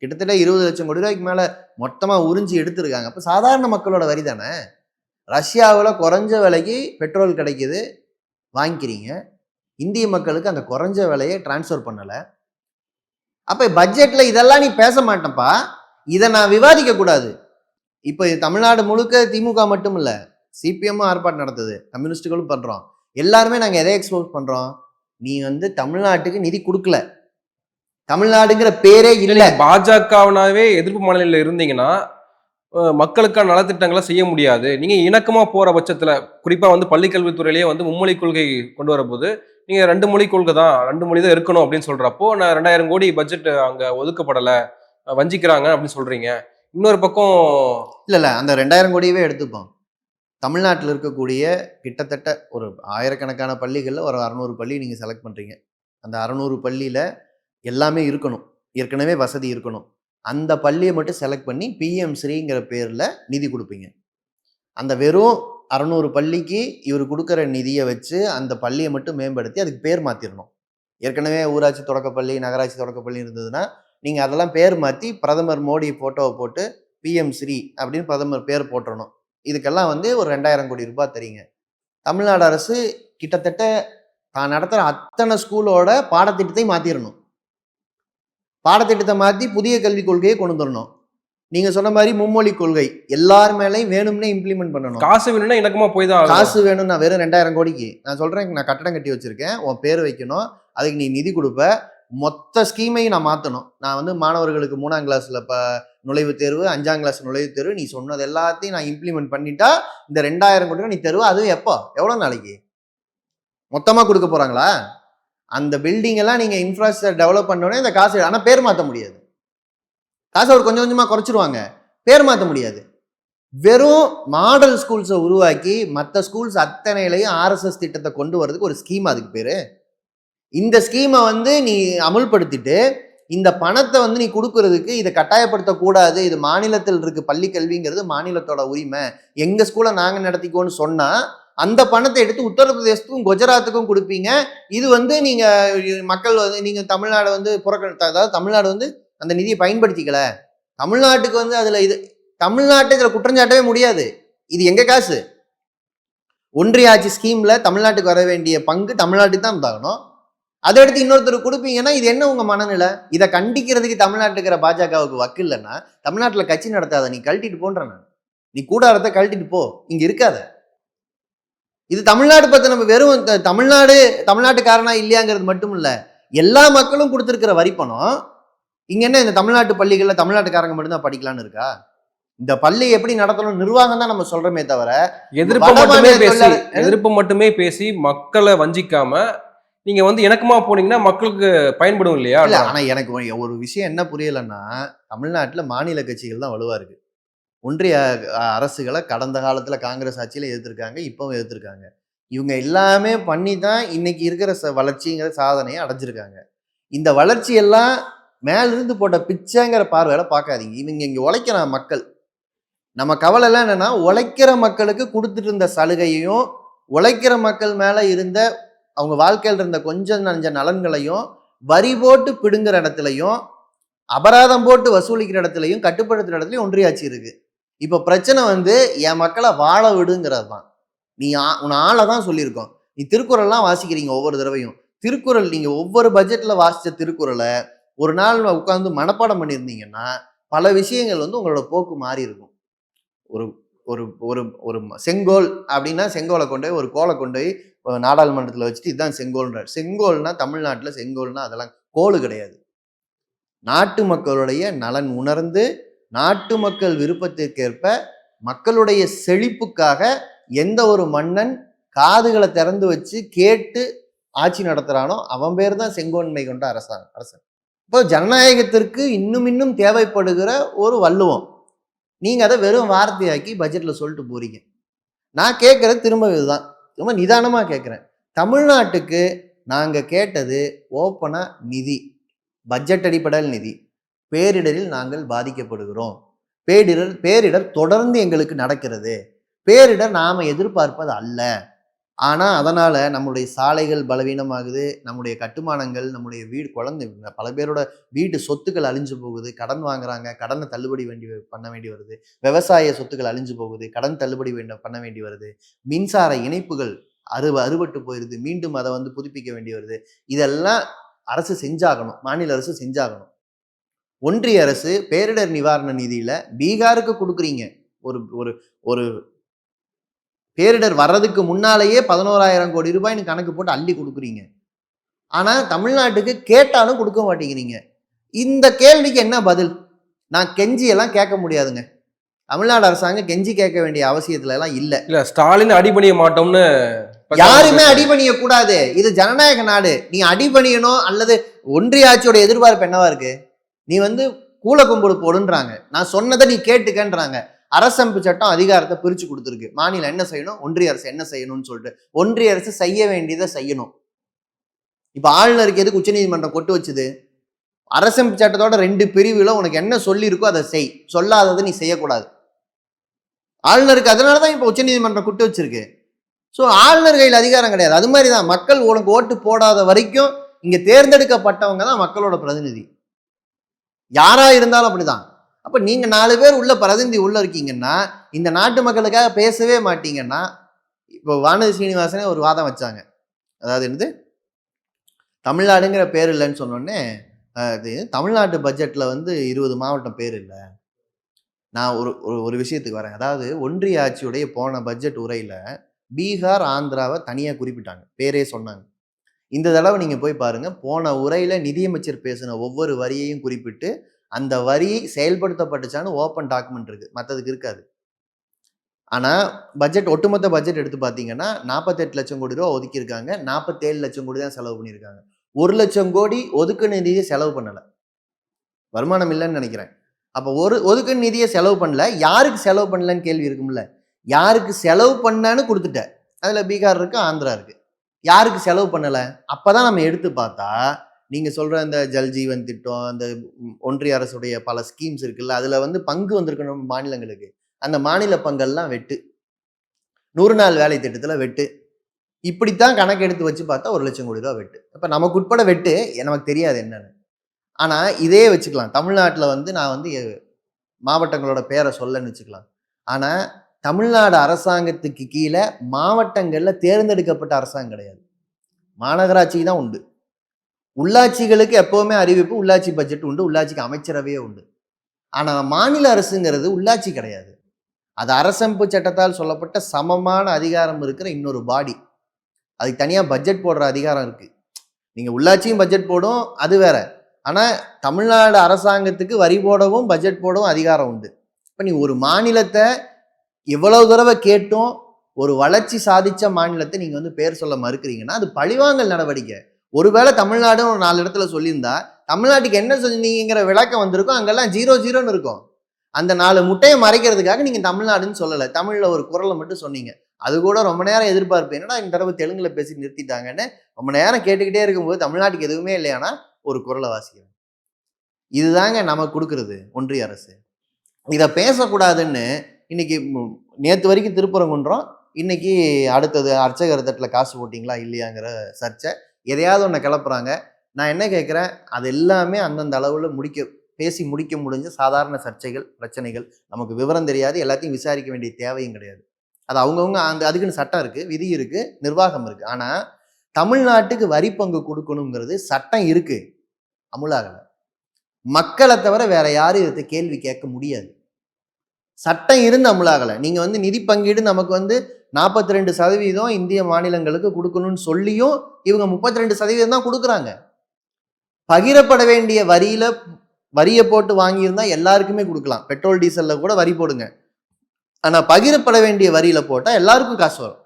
கிட்டத்தட்ட இருபது லட்சம் கோடி ரூபாய்க்கு மேலே மொத்தமாக உறிஞ்சி எடுத்திருக்காங்க. அப்போ சாதாரண மக்களோட வரி தானே? ரஷ்யாவில் குறைஞ்ச விலைக்கு பெட்ரோல் கிடைக்கிது வாங்கிக்கிறீங்க. இந்திய மக்களுக்கு அந்த குறைஞ்ச விலையை டிரான்ஸ்ஃபர் பண்ணலை. அப்போ பட்ஜெட்டில் இதெல்லாம் நீ பேச மாட்டேன்ப்பா. இதை நான் விவாதிக்க கூடாது. இப்போ தமிழ்நாடு முழுக்க திமுக மட்டும் இல்லை சிபிஎம்மும் ஆர்ப்பாட்டம் நடத்துது. கம்யூனிஸ்டுகளும் பண்ணுறோம் எல்லாருமே நாங்கள் எதை எக்ஸ்போஸ் பண்ணுறோம் நீ வந்து தமிழ்நாட்டுக்கு நிதி கொடுக்கல. தமிழ்நாடுங்கிற பேரே இல்லை
பாஜகவினாவே எதிர்ப்பு மாநிலத்தில் இருந்தீங்கன்னா மக்களுக்கான நலத்திட்டங்களை செய்ய முடியாது. நீங்க இணக்கமா போற பட்சத்துல குறிப்பா வந்து பள்ளிக்கல்வித்துறையிலேயே வந்து மும்மொழி கொள்கை கொண்டு வரப்போது நீங்க ரெண்டு மொழி கொள்கை தான் ரெண்டு மொழி தான் இருக்கணும் அப்படின்னு சொல்றப்போ நான் ரெண்டாயிரம் கோடி பட்ஜெட் அங்க ஒதுக்கப்படல வஞ்சிக்கிறாங்க அப்படின்னு சொல்றீங்க. இன்னொரு பக்கம்
இல்லை இல்லை அந்த ரெண்டாயிரம் கோடியவே எடுத்துப்போம். தமிழ்நாட்டில் இருக்கக்கூடிய கிட்டத்தட்ட ஒரு ஆயிரக்கணக்கான பள்ளிகளில் ஒரு அறநூறு பள்ளி நீங்கள் செலக்ட் பண்ணுறீங்க அந்த அறநூறு பள்ளியில் எல்லாமே இருக்கணும். ஏற்கனவே வசதி இருக்கணும். அந்த பள்ளியை மட்டும் செலக்ட் பண்ணி பிஎம் ஸ்ரீங்கிற பேரில் நிதி கொடுப்பீங்க. அந்த வெறும் அறநூறு பள்ளிக்கு இவர் கொடுக்குற நிதியை வச்சு அந்த பள்ளியை மட்டும் மேம்படுத்தி அதுக்கு பேர் மாற்றிடணும் ஏற்கனவே ஊராட்சி தொடக்கப்பள்ளி நகராட்சி தொடக்கப்பள்ளி இருந்ததுன்னா நீங்கள் அதெல்லாம் பேர் மாற்றி பிரதமர் மோடி ஃபோட்டோவை போட்டு பிஎம் ஸ்ரீ அப்படின்னு பிரதமர் பேர் போட்டுறணும். இதுக்கெல்லாம் வந்து ஒரு ரெண்டாயிரம் கோடி ரூபாய் தெரியுங்க தமிழ்நாடு அரசு கிட்டத்தட்ட தான் நடத்துகிற அத்தனை ஸ்கூலோட பாடத்திட்டத்தை மாற்றிடணும் பாடத்திட்டத்தை மாற்றி புதிய கல்விக் கொள்கையை கொண்டு வந்துடணும் நீங்க சொன்ன மாதிரி மும்மொழி கொள்கை எல்லார் மேலேயும் வேணும்னே இம்ப்ளிமெண்ட் பண்ணணும்.
காசு வேணும்னா இணக்கமா போய் தான்.
காசு வேணும் நான் வெறும் ரெண்டாயிரம் கோடிக்கு நான் சொல்றேன் நான் கட்டடம் கட்டி வச்சிருக்கேன் உன் பேர் வைக்கணும் அதுக்கு நீ நிதி கொடுப்ப மொத்த ஸ்கீமையும் நான் மாத்தணும். நான் வந்து மாணவர்களுக்கு மூணாம் கிளாஸ்ல இப்ப நுழைவுத் தேர்வு அஞ்சாம் கிளாஸ் நுழைவுத் தேர்வு நீ சொன்னது எல்லாத்தையும் நான் இம்ப்ளிமெண்ட் பண்ணிட்டா இந்த ரெண்டாயிரம் கோடி நீ தருவ அதுவும் எப்போ? எவ்வளவு நாளைக்கு? மொத்தமா கொடுக்க போறாங்களா? அந்த பில்டிங்கெல்லாம் நீங்கள் இன்ஃப்ராஸ்ட்ரக்சர் டெவலப் பண்ணோடனே இந்த காசு ஆனால் பேர் மாற்ற முடியாது. காசை அவர் கொஞ்சம் கொஞ்சமாக குறைச்சிருவாங்க. பேர் மாற்ற முடியாது. வெறும் மாடல் ஸ்கூல்ஸை உருவாக்கி மற்ற ஸ்கூல்ஸ் அத்தனையிலையும் ஆர்எஸ்எஸ் திட்டத்தை கொண்டு வரதுக்கு ஒரு ஸ்கீம் அதுக்கு பேர். இந்த ஸ்கீமை வந்து நீ அமுல்படுத்திட்டு இந்த பணத்தை வந்து நீ கொடுக்கறதுக்கு இதை கட்டாயப்படுத்தக்கூடாது. இது மாநிலத்தில் இருக்கு பள்ளி கல்விங்கிறது மாநிலத்தோட உரிமை. எங்கள் ஸ்கூலை நாங்கள் நடத்திக்கோன்னு சொன்னால் அந்த பணத்தை எடுத்து உத்தரப்பிரதேசத்துக்கும் குஜராத்துக்கும் கொடுப்பீங்க. இது வந்து நீங்கள் மக்கள் வந்து நீங்கள் தமிழ்நாடு வந்து புறக்கணி அதாவது தமிழ்நாடு வந்து அந்த நிதியை பயன்படுத்திக்கல. தமிழ்நாட்டுக்கு வந்து அதில் இது தமிழ்நாட்டை இதில் குற்றஞ்சாட்டவே முடியாது. இது எங்கள் காசு? ஒன்றிய ஆட்சி ஸ்கீமில் தமிழ்நாட்டுக்கு வர வேண்டிய பங்கு தமிழ்நாட்டுக்கு தான் தாகணும் அதை எடுத்து இன்னொருத்தர் கொடுப்பீங்கன்னா இது என்ன உங்க மனநிலை? இதை கண்டிக்கிறதுக்கு தமிழ்நாட்டுக்கிற பாஜகவுக்கு வக்கு இல்லைன்னா தமிழ்நாட்டில் கட்சி நடத்தாத நீ கழட்டிட்டு போன்ற நான். நீ கூடாரத்தை கழட்டிட்டு போ. இங்கே இருக்காத. இது தமிழ்நாடு பத்தி நம்ம வெறும் தமிழ்நாடு தமிழ்நாட்டுக்காரனா இல்லையாங்கிறது மட்டும் இல்ல எல்லா மக்களும் கொடுத்துருக்கிற வரி பணம் இங்க என்ன இந்த தமிழ்நாட்டு பள்ளிகள்ல தமிழ்நாட்டுக்காரங்க மட்டும்தான் படிக்கலாம்னு இருக்கா? இந்த பள்ளி எப்படி நடத்தணும் நிர்வாகம் தான் நம்ம சொல்றோமே தவிர
எதிர்ப்பை மட்டுமே பேசி எதிர்ப்பை மட்டுமே பேசி மக்களை வஞ்சிக்காம நீங்க வந்து இணக்கமா போனீங்கன்னா மக்களுக்கு பயன்படும் இல்லையா?
இல்ல ஆனா எனக்கு ஒரு விஷயம் என்ன புரியலன்னா தமிழ்நாட்டுல மாநில கட்சிகள் தான் வலுவா இருக்கு. ஒன்றிய அரசுகளை கடந்த காலத்தில் காங்கிரஸ் ஆட்சியில் எதிர்த்திருக்காங்க இப்போவும் எதிர்த்திருக்காங்க. இவங்க எல்லாமே பண்ணி தான் இன்னைக்கு இருக்கிற ச- வளர்ச்சிங்கிற சாதனையை அடைஞ்சிருக்காங்க. இந்த வளர்ச்சி எல்லாம் மேலிருந்து போட்ட பிச்சைங்கிற பார்வையில பார்க்காதீங்க. இவங்க இங்கே உழைக்கிற மக்கள். நம்ம கவலை எல்லாம் என்னென்னா உழைக்கிற மக்களுக்கு கொடுத்துட்டு இருந்த சலுகையையும் உழைக்கிற மக்கள் மேலே இருந்த அவங்க வாழ்க்கையில் இருந்த கொஞ்சம் நஞ்ச நலன்களையும் வரி போட்டு பிடுங்குற இடத்துலையும் அபராதம் போட்டு வசூலிக்கிற இடத்துலையும் கட்டுப்படுத்துகிற இடத்துலையும் ஒன்றிய ஆட்சி இப்போ பிரச்சனை வந்து என் மக்களை வாழ விடுங்கிறது தான். நீ ஆ- உன் ஆளை தான் சொல்லியிருக்கோம். நீ திருக்குறள்லாம் வாசிக்கிறீங்க ஒவ்வொரு தடவையும். திருக்குறள் நீங்கள் ஒவ்வொரு பட்ஜெட்டில் வாசித்த திருக்குறளை ஒரு நாள் உட்காந்து மனப்பாடம் பண்ணியிருந்தீங்கன்னா பல விஷயங்கள் வந்து உங்களோட போக்கு மாறி இருக்கும். ஒரு ஒரு ஒரு ஒரு செங்கோல் அப்படின்னா செங்கோலை கொண்டு போய் ஒரு கோலை கொண்டு போய் நாடாளுமன்றத்தில் வச்சுட்டு இதுதான் செங்கோல்ன்றார். செங்கோல்னா தமிழ்நாட்டில் செங்கோல்னா அதெல்லாம் கோல் கிடையாது. நாட்டு மக்களுடைய நலன் உணர்ந்து நாட்டு மக்கள் விருப்பத்திற்கேற்ப மக்களுடைய செழிப்புக்காக எந்த ஒரு மன்னன் காதுகளை திறந்து வச்சு கேட்டு ஆட்சி நடத்துறானோ அவன் பேர் தான் செங்கோன்மை கொண்ட அரசாங்க அரசன். இப்போ ஜனநாயகத்திற்கு இன்னும் இன்னும் தேவைப்படுகிற ஒரு வள்ளுவம். நீங்கள் அதை வெறும் வார்த்தையாக்கி பட்ஜெட்டில் சொல்லிட்டு போறீங்க. நான் கேட்குறது திரும்ப இதுதான். ரொம்ப நிதானமாக கேட்குறேன். தமிழ்நாட்டுக்கு நாங்கள் கேட்டது ஓப்பனாக நிதி. பட்ஜெட் அடிப்படையில் நிதி. பேரிடரில் நாங்கள் பாதிக்கப்படுகிறோம். பேரிடர் பேரிடர் தொடர்ந்து எங்களுக்கு நடக்கிறது. பேரிடர் நாம் எதிர்பார்ப்பது அல்ல. ஆனால் அதனால் நம்முடைய சாலைகள் பலவீனமாகுது. நம்முடைய கட்டுமானங்கள் நம்முடைய வீடு குழந்தை பல பேரோட வீட்டு சொத்துக்கள் அழிஞ்சு போகுது. கடன் வாங்குறாங்க கடனை தள்ளுபடி வேண்டி பண்ண வேண்டி வருது. விவசாய சொத்துக்கள் அழிஞ்சு போகுது. கடன் தள்ளுபடி வேண்ட பண்ண வேண்டி வருது. மின்சார இணைப்புகள் அறு அறுபட்டு போயிருது. மீண்டும் அதை வந்து புதுப்பிக்க வேண்டி வருது. இதெல்லாம் அரசு செஞ்சாகணும். மாநில அரசு செஞ்சாகணும். ஒன்றிய அரசு பேரிடர் நிவாரண நிதியில பீகாருக்கு கொடுக்குறீங்க. ஒரு ஒரு ஒரு பேரிடர் வர்றதுக்கு முன்னாலேயே பதினோராயிரம் கோடி ரூபாய்னு கணக்கு போட்டு அள்ளி கொடுக்குறீங்க. ஆனா தமிழ்நாட்டுக்கு கேட்டாலும் கொடுக்க மாட்டேங்கிறீங்க. இந்த கேள்விக்கு என்ன பதில்? நான் கெஞ்சி எல்லாம் கேட்க முடியாதுங்க. தமிழ்நாடு அரசாங்கம் கெஞ்சி கேட்க வேண்டிய அவசியத்துல எல்லாம் இல்ல.
இல்ல ஸ்டாலின் அடிபணிய மாட்டோம்னு
யாருமே அடிபணிய கூடாது இது ஜனநாயக நாடு. நீ அடிபணியணும் அல்லது ஒன்றிய ஆட்சியோட எதிர்பார்ப்பு என்னவா இருக்கு? நீ வந்து கூல கும்பிடு போடுன்றாங்க. நான் சொன்னதை நீ கேட்டுக்கன்றாங்க. அரசமைப்பு சட்டம் அதிகாரத்தை பிரித்து கொடுத்துருக்கு. மாநிலம் என்ன செய்யணும்? ஒன்றிய அரசு என்ன செய்யணும்னு சொல்லிட்டு. ஒன்றிய அரசு செய்ய வேண்டியதை செய்யணும். இப்போ ஆளுநருக்கு எதுக்கு உச்சநீதிமன்றம் கொட்டு வச்சுது? அரசமைப்பு சட்டத்தோட ரெண்டு பிரிவில் உனக்கு என்ன சொல்லியிருக்கோ அதை செய். சொல்லாததை நீ செய்யக்கூடாது. ஆளுநருக்கு அதனால தான் இப்போ உச்சநீதிமன்றம் கொட்டு வச்சிருக்கு. ஸோ ஆளுநர் கையில் அதிகாரம் கிடையாது. அது மாதிரி தான் மக்கள் உனக்கு ஓட்டு போடாத வரைக்கும் இங்கே தேர்ந்தெடுக்கப்பட்டவங்க தான் மக்களோட பிரதிநிதி. யாராக இருந்தாலும் அப்படிதான். அப்போ நீங்கள் நாலு பேர் உள்ள பிரதிநிதி உள்ளே இருக்கீங்கன்னா இந்த நாட்டு மக்களுக்காக பேசவே மாட்டீங்கன்னா இப்போ வானதி சீனிவாசனே ஒரு வாதம் வச்சாங்க. அதாவது என்னது? தமிழ்நாடுங்கிற பேர் இல்லைன்னு சொன்னோடனே அது தமிழ்நாட்டு பட்ஜெட்டில் வந்து இருபது மாவட்டம் பேர் இல்லை. நான் ஒரு ஒரு ஒரு விஷயத்துக்கு வரேன். அதாவது ஒன்றிய ஆட்சியுடைய போன பட்ஜெட் உரையில் பீகார் ஆந்திராவை தனியாக குறிப்பிட்டாங்க. பேரே சொன்னாங்க. இந்த தடவை நீங்கள் போய் பாருங்கள் போன உரையில் நிதியமைச்சர் பேசின ஒவ்வொரு வரியையும் குறிப்பிட்டு அந்த வரி செயல்படுத்தப்பட்டுச்சான்னு ஓப்பன் டாக்குமெண்ட் இருக்குது மற்றதுக்கு இருக்காது. ஆனால் பட்ஜெட் ஒட்டுமொத்த பட்ஜெட் எடுத்து பார்த்தீங்கன்னா நாற்பத்தெட்டு லட்சம் கோடி ரூபா ஒதுக்கியிருக்காங்க. நாற்பத்தேழு லட்சம் கோடி தான் செலவு பண்ணியிருக்காங்க. ஒரு லட்சம் கோடி ஒதுக்கு நிதியை செலவு பண்ணலை. வருமானம் இல்லைன்னு நினைக்கிறேன். அப்போ ஒரு ஒதுக்கு நிதியை செலவு பண்ணல. யாருக்கு செலவு பண்ணலன்னு கேள்வி இருக்கும்ல? யாருக்கு செலவு பண்ணான்னு கொடுத்துட்ட. அதில் பீகார் இருக்குது ஆந்திரா இருக்குது யாருக்கு செலவு பண்ணலை? அப்போ தான் நம்ம எடுத்து பார்த்தா நீங்கள் சொல்கிற இந்த ஜல்ஜீவன் திட்டம் அந்த ஒன்றிய அரசுடைய பல ஸ்கீம்ஸ் இருக்குல்ல அதில் வந்து பங்கு வந்திருக்கணும் மாநிலங்களுக்கு. அந்த மாநில பங்கெல்லாம் வெட்டு. நூறு நாள் வேலை திட்டத்தில் வெட்டு. இப்படித்தான் கணக்கு எடுத்து வச்சு பார்த்தா ஒரு லட்சம் கோடி ரூபா வெட்டு. இப்போ நமக்கு உட்பட வெட்டு நமக்கு தெரியாது என்னன்னு. ஆனால் இதே வச்சுக்கலாம். தமிழ்நாட்டில் வந்து நான் வந்து மாவட்டங்களோட பேரை சொல்லன்னு வச்சுக்கலாம். ஆனால் தமிழ்நாடு அரசாங்கத்துக்கு கீழே மாவட்டங்களில் தேர்ந்தெடுக்கப்பட்ட அரசாங்கம் கிடையாது. மாநகராட்சி தான் உண்டு. உள்ளாட்சிகளுக்கு எப்போவுமே அறிவிப்பு உள்ளாட்சி பட்ஜெட் உண்டு உள்ளாட்சிக்கு அமைச்சரவையே உண்டு. ஆனால் மாநில அரசுங்கிறது உள்ளாட்சி கிடையாது. அது அரசமைப்பு சட்டத்தால் சொல்லப்பட்ட சமமான அதிகாரம் இருக்கிற இன்னொரு பாடி. அதுக்கு தனியாக பட்ஜெட் போடுற அதிகாரம் இருக்குது நீங்கள் உள்ளாட்சியும் பட்ஜெட் போடும் அது வேற. ஆனால் தமிழ்நாடு அரசாங்கத்துக்கு வரி போடவும் பட்ஜெட் போடவும் அதிகாரம் உண்டு. இப்போ நீ ஒரு மாநிலத்தை இவ்வளவு தடவை கேட்டும் ஒரு வளர்ச்சி சாதித்த மாநிலத்தை நீங்கள் வந்து பேர் சொல்ல மறுக்கிறீங்கன்னா அது பழிவாங்கல் நடவடிக்கை. ஒருவேளை தமிழ்நாடு ஒரு நாலு இடத்துல சொல்லியிருந்தா தமிழ்நாட்டுக்கு என்ன சொன்னீங்கிற விளக்கம் வந்திருக்கும் அங்கெல்லாம் ஜீரோ ஜீரோன்னு இருக்கும். அந்த நாலு முட்டையை மறைக்கிறதுக்காக நீங்கள் தமிழ்நாடுன்னு சொல்லலை. தமிழில் ஒரு குரலை மட்டும் சொன்னீங்க. அது கூட ரொம்ப நேரம் எதிர்பார்ப்பு. என்னடா இந்த தடவை தெலுங்கில் பேசி நிறுத்திட்டாங்கன்னு ரொம்ப நேரம் கேட்டுக்கிட்டே இருக்கும்போது தமிழ்நாட்டுக்கு எதுவுமே இல்லையானா ஒரு குரலை வாசிக்கிறோம் இதுதாங்க நமக்கு கொடுக்கறது ஒன்றிய அரசு. இதை பேசக்கூடாதுன்னு இன்னைக்கு நேற்று வரைக்கும் திருப்பரங்குன்றம் இன்னைக்கு அடுத்தது அர்ச்சகர் தட்டில் காசு போட்டிங்களா இல்லையாங்கிற சர்ச்சை. எதையாவது ஒன்று கிளப்புறாங்க. நான் என்ன கேட்குறேன் அது எல்லாமே அந்தந்த அளவில் முடிக்க பேசி முடிக்க முடிஞ்ச சாதாரண சர்ச்சைகள் பிரச்சனைகள். நமக்கு விவரம் தெரியாது எல்லாத்தையும் விசாரிக்க வேண்டிய தேவையும் கிடையாது. அது அவங்கவுங்க அந்த அதுக்குன்னு சட்டம் இருக்குது விதி இருக்குது நிர்வாகம் இருக்குது ஆனால் தமிழ்நாட்டுக்கு வரி பங்கு கொடுக்கணுங்கிறது சட்டம் இருக்குது அமுலாகலை. மக்களை தவிர வேற யாரும் இதை கேள்வி கேட்க முடியாது. சட்டம் இருந்து அமுலாகலை. நீங்கள் வந்து நிதி பங்கீடு நமக்கு வந்து நாற்பத்தி ரெண்டு சதவீதம் இந்திய மாநிலங்களுக்கு கொடுக்கணும்னு சொல்லியும் இவங்க முப்பத்தி ரெண்டு சதவீதம் தான் கொடுக்குறாங்க. பகிரப்பட வேண்டிய வரியில வரியை போட்டு வாங்கியிருந்தா எல்லாருக்குமே கொடுக்கலாம். பெட்ரோல் டீசல்ல கூட வரி போடுங்க. ஆனால் பகிரப்பட வேண்டிய வரியில போட்டால் எல்லாருக்கும் காசு வரும்.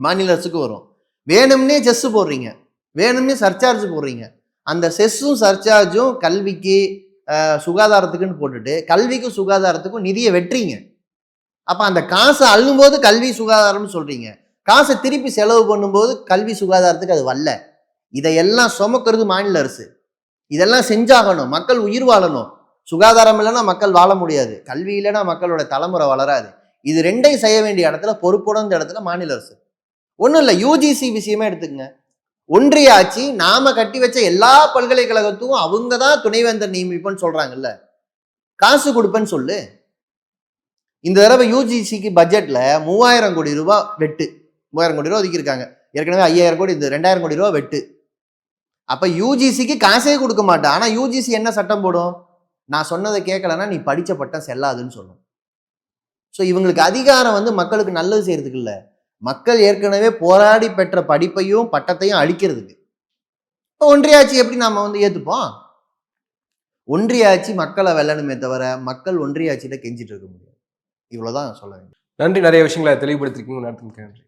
மாநில அரசுக்கு வரும். வேணும்னே செஸ் போடுறீங்க. வேணும்னே சர்சார்ஜ் போடுறீங்க. அந்த செஸ்ஸும் சர்சார்ஜும் கல்விக்கு சுகாதாரத்துக்குன்னு போட்டுட்டு கல்விக்கும் சுகாதாரத்துக்கும் நிதியை வெட்டுறீங்க. அப்போ அந்த காசை அள்ளும்போது கல்வி சுகாதாரம்னு சொல்கிறீங்க காசை திருப்பி செலவு பண்ணும்போது கல்வி சுகாதாரத்துக்கு அது வரல இதையெல்லாம் சுமக்கிறது மாநில அரசு. இதெல்லாம் செஞ்சாகணும். மக்கள் உயிர் வாழணும். சுகாதாரம் இல்லைன்னா மக்கள் வாழ முடியாது. கல்வி இல்லைன்னா மக்களோட தலைமுறை வளராது. இது ரெண்டையும் செய்ய வேண்டிய இடத்துல பொறுப்புடன் இடத்துல மாநில அரசு. ஒன்றும் இல்லை யூஜிசி விஷயமே எடுத்துக்கங்க. ஒன்றிய ஆட்சி நாம கட்டி வச்ச எல்லா பல்கலைக்கழகத்துக்கும் அவங்க தான் துணைவேந்தர் நியமிப்பேன்னு சொல்றாங்கல்ல. காசு கொடுப்பேன்னு சொல்லு. இந்த தடவை யூஜிசிக்கு பட்ஜெட்ல மூவாயிரம் கோடி ரூபாய் வெட்டு. மூவாயிரம் கோடி ரூபா ஒதுக்கியிருக்காங்க. ஏற்கனவே ஐயாயிரம் கோடி இந்த ரெண்டாயிரம் கோடி ரூபா வெட்டு. அப்ப யூஜிசிக்கு காசே கொடுக்க மாட்டேன். ஆனா யூஜிசி என்ன சட்டம் போடும்? நான் சொன்னதை கேட்கலன்னா நீ படிச்ச பட்டம் செல்லாதுன்னு சொல்லும். ஸோ இவங்களுக்கு அதிகாரம் வந்து மக்களுக்கு நல்லது செய்யறதுக்கு இல்லை. மக்கள் ஏற்கனவே போராடி பெற்ற படிப்பையும் பட்டத்தையும் அழிக்கிறதுக்கு. இப்போ ஒன்றிய ஆட்சி எப்படி நாம் வந்து ஏற்றுப்போம் ஒன்றிய ஆட்சி மக்களை வெல்லணுமே தவிர மக்கள் ஒன்றிய ஆட்சியில் கெஞ்சிட்டு இருக்க முடியாது. இவ்வளோதான் சொல்ல வேண்டும்
நன்றி. நிறைய விஷயங்களை தெளிவுபடுத்திருக்கீங்க. நன்றி.